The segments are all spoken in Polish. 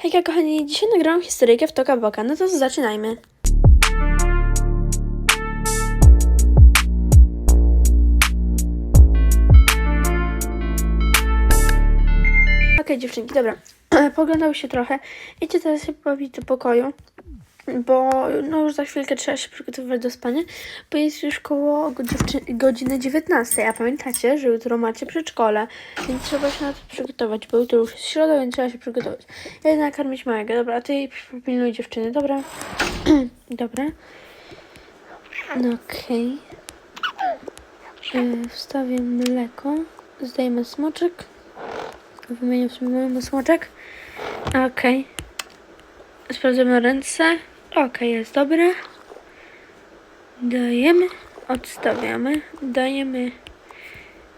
Hejka kochani, dzisiaj nagrałam historyjkę w Toka Boka, no to zaczynajmy. Okej dziewczynki, dobra, poglądały się trochę. Idźcie teraz się do pokoju, bo no już za chwilkę trzeba się przygotowywać do spania, bo jest już koło godziny, godziny 19, a pamiętacie, że jutro macie przedszkole, więc trzeba się na to przygotować, bo jutro już jest środa, więc trzeba się przygotować. Ja idę nakarmić małego, dobra, a ty pilnuj dziewczyny, dobra? dobra. No okej. Okay. Wstawię mleko, zdejmę smoczek, wymienię w sumie mamy smoczek, okej. Sprawdzamy ręce. Ok, jest dobre. Dajemy, odstawiamy. Dajemy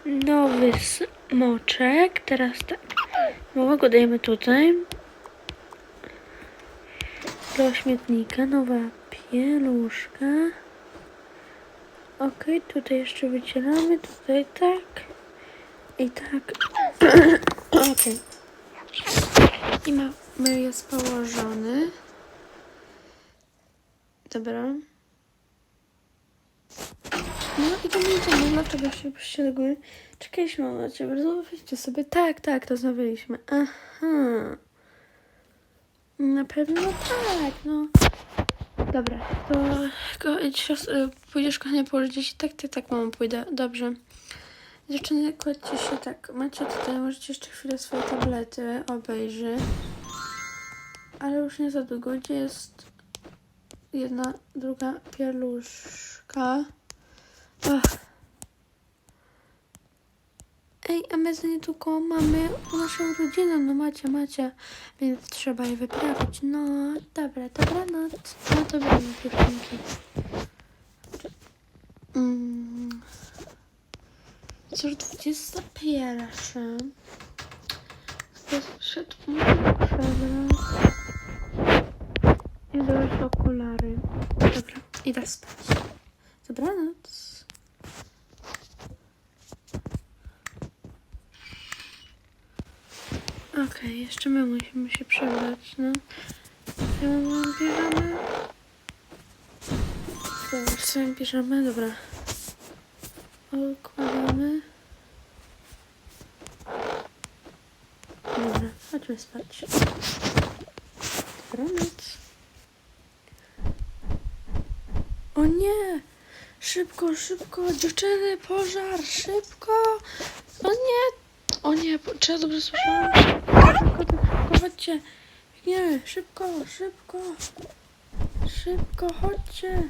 nowy smoczek. Teraz tak. Małego dajemy tutaj. Do śmietnika. Nowa pieluszka. Ok, tutaj jeszcze wycielamy. Tutaj tak. I tak. ok. I mamy jest położony. Dobra. No i to nie idziemy, dlaczego się pościeleguję? Czekaliśmy na ciebie, rozmawialiście sobie. Tak, tak, rozmawialiśmy. Aha. Na pewno tak, no. Dobra, to ko- sios- y, pójdziesz kochanie położyć dzieci? Tak, tak, tak, mamo, pójdę. Dobrze. Dziewczyny, kładźcie się tak. Macie tutaj, możecie jeszcze chwilę swoje tablety obejrzy. Ale już nie za długo. Gdzie jest jedna, druga pieluszka? Ach. Ej, a my za niedługo mamy naszą rodzinę, no macie, macie, więc trzeba je wyprawić. No, dobra, dobranoc. No dobranoc, dziewczynki. Mm. Co już 21. Szedł przebrać. I założyć okulary. Dobra, idę spać. Dobranoc. Okej, jeszcze my musimy się przebrać, no. Ja mam piżamę. Dobra, sobie dobra. Układamy. Dobra, chodźmy spać. Dobranoc. O nie! Szybko, szybko, dziewczyny, pożar, szybko! O nie! O nie, czy ja dobrze słyszałam? Szybko, szybko, chodźcie! Biegniemy, szybko, szybko! Szybko, chodźcie!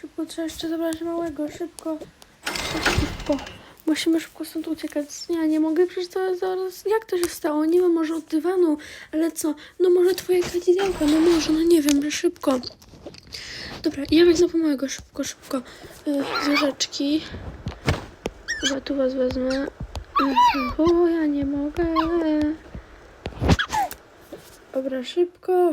Szybko, trzeba jeszcze zabrać małego, szybko! Szybko! Musimy szybko stąd uciekać. Ja nie mogę, przecież to zaraz... Jak to się stało? Nie wiem, może od dywanu, ale co? No może twoja kadzidełka, no może, no nie wiem, szybko. Dobra, ja biegnę po małego, szybko, szybko. Yy, zwierzeczki. Dobra, tu was wezmę. Yy, O, ja nie mogę. Dobra, szybko.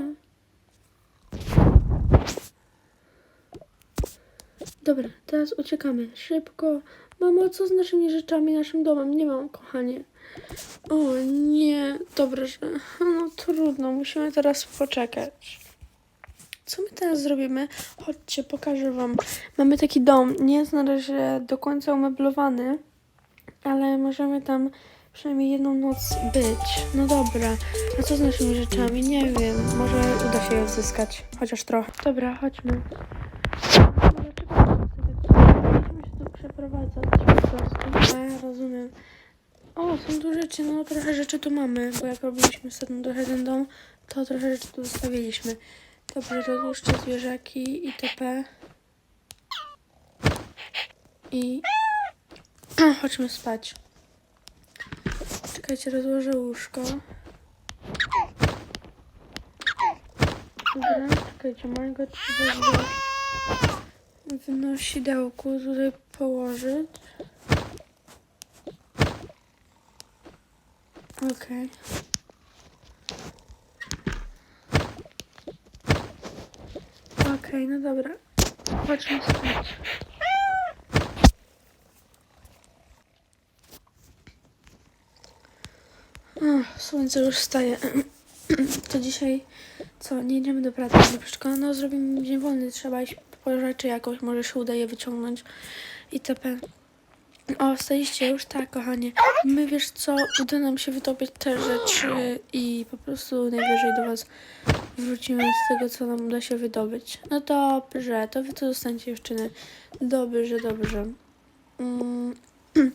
Dobra, teraz uciekamy. Szybko. Mamo, co z naszymi rzeczami, naszym domem? Nie mam, kochanie. O nie, dobrze. No trudno, musimy teraz poczekać. Co my teraz zrobimy? Chodźcie, pokażę wam. Mamy taki dom, nie jest na razie do końca umeblowany, ale możemy tam przynajmniej jedną noc być. No dobra, a co z naszymi rzeczami? Nie wiem, może uda się je odzyskać, chociaż trochę. Dobra, chodźmy. Musimy się tu przeprowadzać po prostu. Ja rozumiem. O, są tu rzeczy, no trochę rzeczy tu mamy, bo jak robiliśmy sobie trochę ten dom, to trochę rzeczy tu zostawiliśmy. Dobrze, rozłóżcie zwierzaki itp. I... Chodźmy spać. Czekajcie, rozłożę łóżko. Dobra, czekajcie, mojego trzeba w nosidełku tutaj położyć. Okej. Okej, no dobra. Chodźmy spać. Ach, słońce już wstaje. to dzisiaj co, nie idziemy do pracy, do przedszkola, no zrobimy dzień wolny, trzeba iść po rzeczy jakoś, może się uda je wyciągnąć itp. O, wstaliście już? Tak, kochanie. My, wiesz co, uda nam się wydobyć te rzeczy i po prostu najwyżej do was wrócimy z tego, co nam uda się wydobyć. No dobrze, to wy tu zostańcie dziewczyny. Dobrze, dobrze. Mm,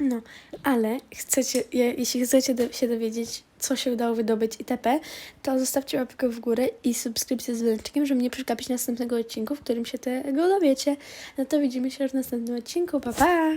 no, ale chcecie, je, jeśli chcecie się dowiedzieć, co się udało wydobyć itp., to zostawcie łapkę w górę i subskrypcję z dzwoneczkiem, żeby nie przegapić następnego odcinku, w którym się tego dowiecie. No to widzimy się już w następnym odcinku. Pa, pa!